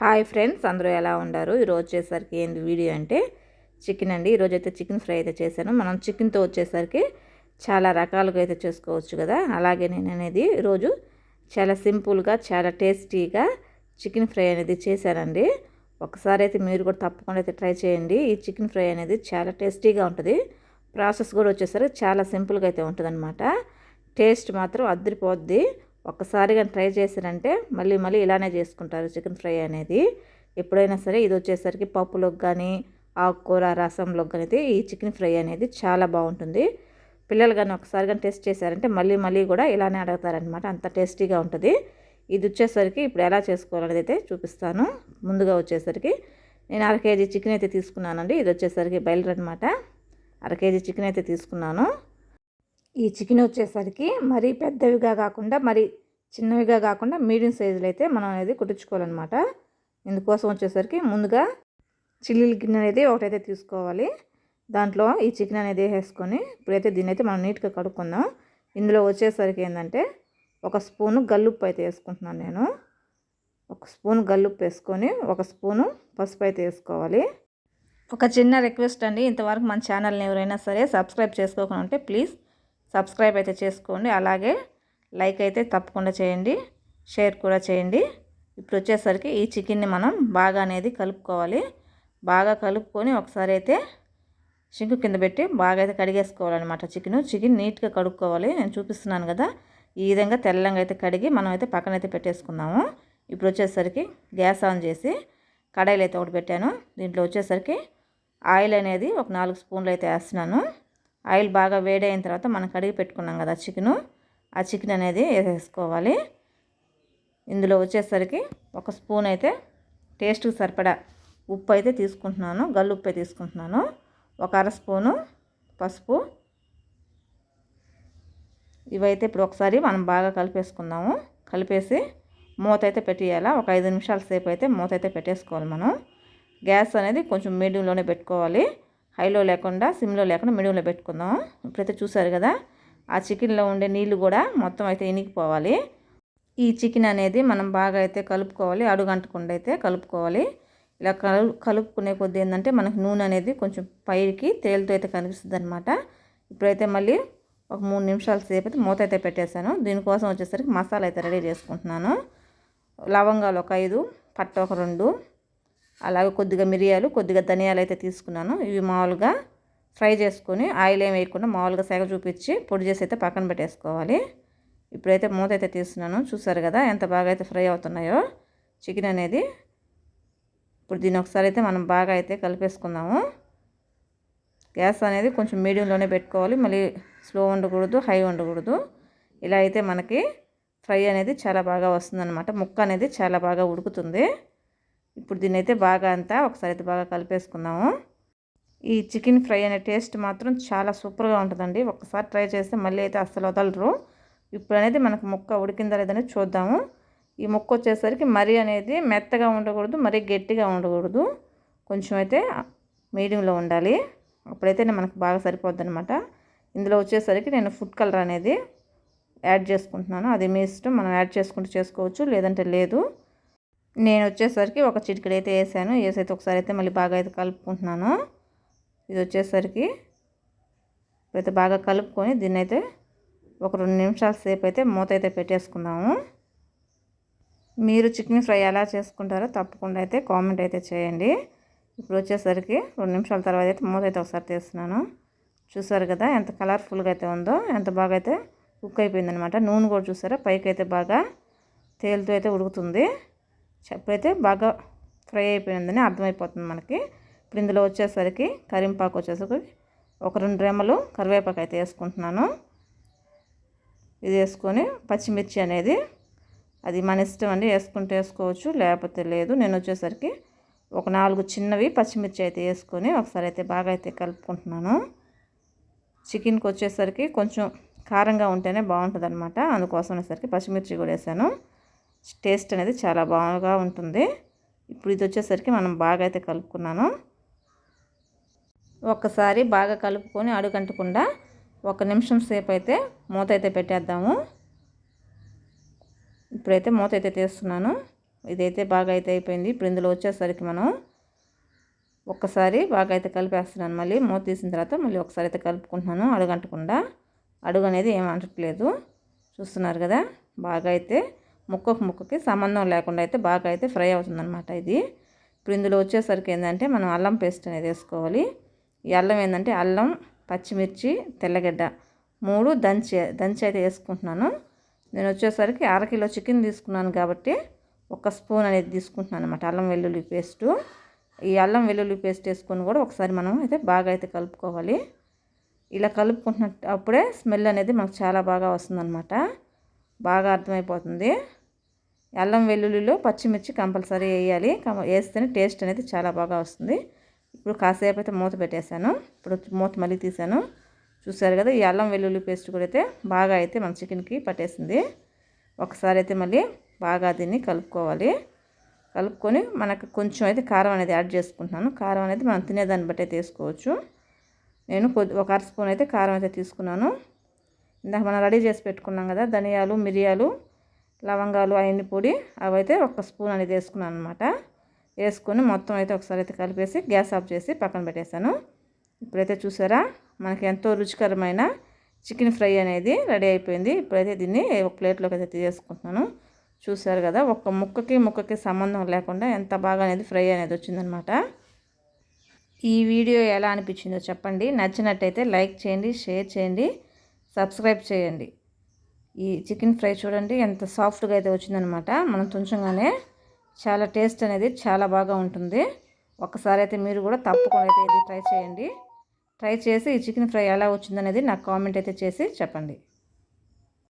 Hi friends అందరూ ఎలా ఉన్నారు? ఈరోజు వచ్చేసరికి ఏంటి వీడియో అంటే చికెన్ అండి. ఈరోజు అయితే చికెన్ ఫ్రై అయితే చేశాను. మనం చికెన్తో వచ్చేసరికి చాలా రకాలుగా అయితే చేసుకోవచ్చు కదా. అలాగే నేను అనేది ఈరోజు చాలా సింపుల్గా చాలా టేస్టీగా చికెన్ ఫ్రై అనేది చేశానండి. ఒకసారి అయితే మీరు కూడా తప్పకుండా అయితే ట్రై చేయండి. ఈ చికెన్ ఫ్రై అనేది చాలా టేస్టీగా ఉంటుంది. ప్రాసెస్ కూడా వచ్చేసరికి చాలా సింపుల్గా అయితే ఉంటుందన్నమాట. టేస్ట్ మాత్రం అద్దరిపోద్ది. ఒక్కసారి కానీ ట్రై చేశారంటే మళ్ళీ మళ్ళీ ఇలానే చేసుకుంటారు చికెన్ ఫ్రై అనేది. ఎప్పుడైనా సరే ఇది వచ్చేసరికి పప్పులోకి కానీ ఆకుకూర రసంలోకి కానీ ఈ చికెన్ ఫ్రై అనేది చాలా బాగుంటుంది. పిల్లలు కానీ ఒకసారి కానీ టేస్ట్ చేశారంటే మళ్ళీ మళ్ళీ కూడా ఇలానే అడుగుతారనమాట అంత టేస్టీగా ఉంటుంది. ఇది వచ్చేసరికి ఇప్పుడు ఎలా చేసుకోవాలనేది అయితే చూపిస్తాను. ముందుగా వచ్చేసరికి నేను అర కేజీ చికెన్ అయితే తీసుకున్నానండి. ఇది వచ్చేసరికి బయలుదేరనమాట అర కేజీ చికెన్ అయితే తీసుకున్నాను. ఈ చికెన్ వచ్చేసరికి మరీ పెద్దవిగా కాకుండా మరి చిన్నవిగా కాకుండా మీడియం సైజులో అయితే మనం అనేది కుట్టించుకోవాలన్నమాట. ఇందుకోసం వచ్చేసరికి ముందుగా చిల్లీల గిన్నె అనేది ఒకటైతే తీసుకోవాలి. దాంట్లో ఈ చికెన్ అనేది వేసుకొని ఇప్పుడైతే దీన్ని అయితే మనం నీట్గా కడుక్కుందాం. ఇందులో వచ్చేసరికి ఏంటంటే ఒక స్పూను గల్లుప్పు అయితే వేసుకుంటున్నాను నేను. ఒక స్పూన్ గల్లుప్పు వేసుకొని ఒక స్పూను పసుపు అయితే వేసుకోవాలి. ఒక చిన్న రిక్వెస్ట్ అండి ఇంతవరకు మన ఛానల్ని ఎవరైనా సరే సబ్స్క్రైబ్ చేసుకోకుండా ఉంటే ప్లీజ్ సబ్స్క్రైబ్ అయితే చేసుకోండి. అలాగే లైక్ అయితే తప్పకుండా చేయండి. షేర్ కూడా చేయండి. ఇప్పుడు వచ్చేసరికి ఈ చికెన్ని మనం బాగా అనేది కలుపుకోవాలి. బాగా కలుపుకొని ఒకసారి అయితే సింకు కింద పెట్టి బాగా అయితే కడిగేసుకోవాలన్నమాట చికెన్. చికెన్ నీట్గా కడుక్కోవాలి. నేను చూపిస్తున్నాను కదా. ఈ విధంగా తెల్లంగా అయితే కడిగి మనం అయితే పక్కన అయితే పెట్టేసుకున్నాము. ఇప్పుడు వచ్చేసరికి గ్యాస్ ఆన్ చేసి కడాయిలు అయితే ఒకటి పెట్టాను. దీంట్లో వచ్చేసరికి ఆయిల్ అనేది ఒక నాలుగు స్పూన్లు అయితే వేస్తున్నాను. ఆయిల్ బాగా వేడైన తర్వాత మనం కడిగి పెట్టుకున్నాం కదా చికెను. ఆ చికెన్ అనేది వేసేసుకోవాలి. ఇందులో వచ్చేసరికి ఒక స్పూన్ అయితే టేస్ట్కి సరిపడా ఉప్పు అయితే తీసుకుంటున్నాను. గల్లు ఉప్పు తీసుకుంటున్నాను. ఒక అర స్పూను పసుపు. ఇవైతే ఇప్పుడు ఒకసారి మనం బాగా కలిపేసుకుందాము. కలిపేసి మూత అయితే పెట్టేయాలా? ఒక ఐదు నిమిషాల సేపు అయితే మూత అయితే పెట్టేసుకోవాలి మనం. గ్యాస్ అనేది కొంచెం మీడియంలోనే పెట్టుకోవాలి. హైలో లేకుండా సిమ్లో లేకుండా మీడియంలో పెట్టుకుందాం. ఇప్పుడైతే చూసారు కదా ఆ చికెన్లో ఉండే నీళ్ళు కూడా మొత్తం అయితే ఇనికిపోవాలి ఈ చికెన్ అనేది మనం బాగా అయితే కలుపుకోవాలి అడుగంటకుండా అయితే కలుపుకోవాలి. ఇలా కలు కలుపుకునే కొద్ది ఏంటంటే మనకి నూనె అనేది కొంచెం పైకి తేలుతో అయితే కనిపిస్తుంది అనమాట ఇప్పుడైతే మళ్ళీ ఒక మూడు నిమిషాల సేపు అయితే మూత అయితే పెట్టేశాను. దీనికోసం వచ్చేసరికి మసాలా అయితే రెడీ చేసుకుంటున్నాను. లవంగాలు ఒక ఐదు పట్ట ఒక రెండు అలాగే కొద్దిగా మిరియాలు కొద్దిగా ధనియాలు అయితే తీసుకున్నాను. ఇవి మామూలుగా ఫ్రై చేసుకొని ఆయిల్ ఏం వేయకుండా మామూలుగా సెగ చూపించి పొడి చేసి అయితే పక్కన పెట్టేసుకోవాలి. ఇప్పుడైతే మూత అయితే తీస్తున్నాను. చూసారు కదా ఎంత బాగా అయితే ఫ్రై అవుతున్నాయో చికెన్ అనేది. ఇప్పుడు దీన్ని ఒకసారి అయితే మనం బాగా అయితే కలిపేసుకుందాము. గ్యాస్ అనేది కొంచెం మీడియంలోనే పెట్టుకోవాలి. మళ్ళీ స్లో ఉండకూడదు హై ఉండకూడదు. ఇలా అయితే మనకి ఫ్రై అనేది చాలా బాగా వస్తుందన్నమాట. ముక్క అనేది చాలా బాగా ఉడుకుతుంది. ఇప్పుడు దీన్ని అయితే బాగా అంతా ఒకసారి అయితే బాగా కలిపేసుకున్నాము ఈ చికెన్ ఫ్రై అనే టేస్ట్ మాత్రం చాలా సూపర్గా ఉంటుందండి. ఒకసారి ట్రై చేస్తే మళ్ళీ అయితే అస్సలు వదలరు. ఇప్పుడు అనేది మనకు ముక్క ఉడికిందా లేదని చూద్దాము. ఈ ముక్క వచ్చేసరికి మరీ అనేది మెత్తగా ఉండకూడదు మరీ గట్టిగా ఉండకూడదు. కొంచెం అయితే మీడియంలో ఉండాలి. అప్పుడైతే మనకు బాగా సరిపోద్ది అనమాట ఇందులో వచ్చేసరికి నేను ఫుడ్ కలర్ అనేది యాడ్ చేసుకుంటున్నాను. అది మీ ఇష్టం మనం యాడ్ చేసుకుంటూ చేసుకోవచ్చు. లేదంటే లేదు. నేను వచ్చేసరికి ఒక చిటికెడు అయితే వేసాను. వేసైతే ఒకసారి అయితే మళ్ళీ బాగా అయితే కలుపుకుంటున్నాను. ఇది వచ్చేసరికి ఇప్పుడైతే బాగా కలుపుకొని దీన్ని అయితే ఒక రెండు నిమిషాల సేపు అయితే మూత అయితే పెట్టేసుకుందాము. మీరు చికెన్ ఫ్రై ఎలా చేసుకుంటారో తప్పకుండా అయితే కామెంట్ అయితే చేయండి. ఇప్పుడు వచ్చేసరికి రెండు నిమిషాల తర్వాత అయితే మూత అయితే ఒకసారి తీస్తున్నాను. చూసారు కదా ఎంత కలర్ఫుల్గా అయితే ఉందో ఎంత బాగా అయితే కుక్ అయిపోయిందనమాట నూనె కూడా చూసారా? పైకి అయితే బాగా తేలుతూ అయితే ఉడుకుతుంది. చెప్పైతే బాగా ఫ్రై అయిపోయిందని అర్థమైపోతుంది మనకి. ఇప్పుడు ఇందులో వచ్చేసరికి కరింపాకు వచ్చేసరికి ఒక రెండు రెమ్మలు కరివేపాకు అయితే వేసుకుంటున్నాను. ఇది వేసుకొని పచ్చిమిర్చి అనేది అది మన ఇష్టం అండి వేసుకుంటే వేసుకోవచ్చు లేకపోతే లేదు. నేను వచ్చేసరికి ఒక నాలుగు చిన్నవి పచ్చిమిర్చి అయితే వేసుకొని ఒకసారి అయితే బాగా అయితే కలుపుకుంటున్నాను. చికెన్కి వచ్చేసరికి కొంచెం కారంగా ఉంటేనే బాగుంటుంది అనమాట అందుకోసం వచ్చేసరికి పచ్చిమిర్చి కూడా వేసాను. టేస్ట్ అనేది చాలా బాగా ఉంటుంది. ఇప్పుడు ఇది వచ్చేసరికి మనం బాగా అయితే కలుపుకున్నాను. ఒక్కసారి బాగా కలుపుకొని అడుగంటకుండా ఒక నిమిషం సేపు అయితే మూత అయితే పెట్టేద్దాము. ఇప్పుడైతే మూత అయితే తీస్తున్నాను. ఇదైతే బాగా అయితే అయిపోయింది. ఇప్పుడు ఇందులో వచ్చేసరికి మనం ఒక్కసారి బాగా అయితే కలిపేస్తున్నాను. మళ్ళీ మూత తీసిన తర్వాత మళ్ళీ ఒకసారి అయితే కలుపుకుంటున్నాను అడుగంటకుండా. అడుగు అనేది ఏం అంటట్లేదు. చూస్తున్నారు కదా? బాగా అయితే ముక్కకు ముక్కకి సంబంధం లేకుండా అయితే బాగా అయితే ఫ్రై అవుతుందన్నమాట ఇది. ఇప్పుడు ఇందులో వచ్చేసరికి ఏంటంటే మనం అల్లం పేస్ట్ అనేది వేసుకోవాలి. ఈ అల్లం ఏంటంటే అల్లం పచ్చిమిర్చి తెల్లగడ్డ మూడు దంచి దంచి అయితే వేసుకుంటున్నాను. నేను వచ్చేసరికి అరకిలో చికెన్ తీసుకున్నాను కాబట్టి ఒక స్పూన్ అనేది తీసుకుంటున్నాను అనమాట అల్లం వెల్లుల్లి పేస్టు. ఈ అల్లం వెల్లుల్లి పేస్ట్ వేసుకొని కూడా ఒకసారి మనం అయితే బాగా అయితే కలుపుకోవాలి. ఇలా కలుపుకుంటున్న అప్పుడే స్మెల్ అనేది మనకు చాలా బాగా వస్తుందన్నమాట. బాగా అర్థమైపోతుంది. అల్లం వెల్లుల్లిలో పచ్చిమిర్చి కంపల్సరీ వేయాలి. వేస్తేనే టేస్ట్ అనేది చాలా బాగా వస్తుంది. ఇప్పుడు కాసేపు అయితే మూత పెట్టేశాను. ఇప్పుడు మూత మళ్ళీ తీసాను చూసారు కదా ఈ అల్లం వెల్లుల్లి పేస్ట్ కూడా అయితే బాగా అయితే మన చికెన్కి పట్టేసింది. ఒకసారి అయితే మళ్ళీ బాగా దీన్ని కలుపుకోవాలి. కలుపుకొని మనకు కొంచెం అయితే కారం అనేది యాడ్ చేసుకుంటున్నాను. కారం అనేది మనం తినేదాన్ని బట్టి అయితే వేసుకోవచ్చు నేను కొద్ది ఒక అర స్పూన్ అయితే కారం అయితే తీసుకున్నాను. ఇందాక మనం రెడీ చేసి పెట్టుకున్నాం కదా ధనియాలు మిరియాలు లవంగాలు అయిన పొడి అవైతే ఒక స్పూన్ అనేది వేసుకున్నాను అనమాట వేసుకొని మొత్తం అయితే ఒకసారి అయితే కలిపేసి గ్యాస్ ఆఫ్ చేసి పక్కన పెట్టేశాను. ఇప్పుడైతే చూసారా మనకి ఎంతో రుచికరమైన చికెన్ ఫ్రై అనేది రెడీ అయిపోయింది. ఇప్పుడైతే దీన్ని ఒక ప్లేట్లోకి అయితే తీసేసుకుంటున్నాను చూసారు కదా ఒక్క ముక్కకి ముక్కకి సంబంధం లేకుండా ఎంత బాగా అనేది ఫ్రై అనేది వచ్చిందనమాట ఈ వీడియో ఎలా అనిపించిందో చెప్పండి. నచ్చినట్టయితే లైక్ చేయండి షేర్ చేయండి సబ్స్క్రైబ్ చేయండి. ఈ చికెన్ ఫ్రై చూడండి ఎంత సాఫ్ట్గా అయితే వచ్చిందనమాట. మనం తుంచంగానే చాలా టేస్ట్ అనేది చాలా బాగా ఉంటుంది. ఒకసారి అయితే మీరు కూడా తప్పకుండా అయితే ఇది ట్రై చేయండి. ట్రై చేసి ఈ చికెన్ ఫ్రై ఎలా వచ్చిందనేది నాకు కామెంట్ అయితే చేసి చెప్పండి.